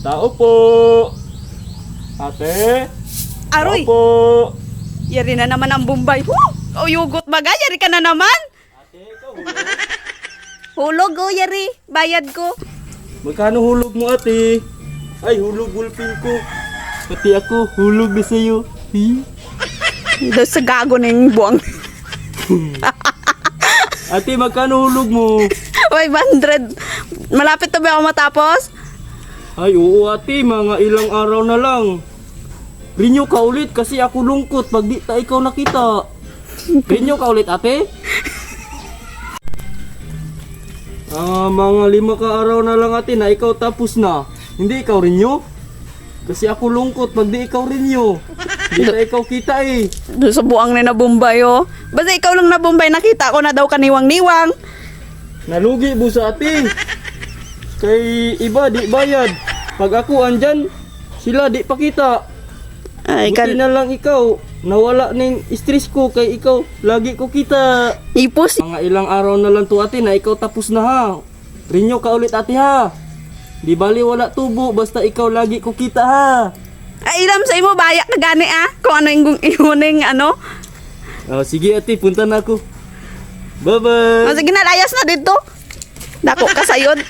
Tao po. Ate. Aroy, Opo. yari na naman ang Bombay. Huh! O yugot baga, yari ka na naman. Ate, ikaw. Hulog o, yari. Bayad ko. Magkano hulog mo ate? Ay, hulog gulpin ko. Pati ako, hulog na sa'yo. Doon sa gago na yung buwang. Ate, magkano hulog mo? 500. Malapit na ba ako matapos? Ay, oo ate, mga ilang araw na lang. Renew ka ulit kasi ako lungkot pag di ta ikaw nakita. Renew ka ulit ate? Ah, mga lima ka araw na lang ate na ikaw tapos na. Hindi ikaw renew? Kasi ako lungkot pag di ikaw renew. Hindi ta ikaw kita eh. Doon sa buwang na na Bombay oh. Basta ikaw lang na Bombay, nakita ko na daw kaniwang-niwang. Nalugi mo sa ate. Kay iba di bayad. Pag ako andyan, sila di pakita. Ay, Buti kan na lang ikaw. Nawala ning stress ko kay ikaw. Lagi ko kita. ipos. Mga ilang araw na lang to ate na ikaw tapos na ha. Rinyo ka ulit ate ha. Di bali wala tubo basta ikaw lagi ko kita ha. Ay, ilam sa imo, bayak na gani ah. Kung ano yung ihuning ano. Oh, sige ate, punta na ako. Bye-bye. sige na, layas na dito. Dako ka sayod.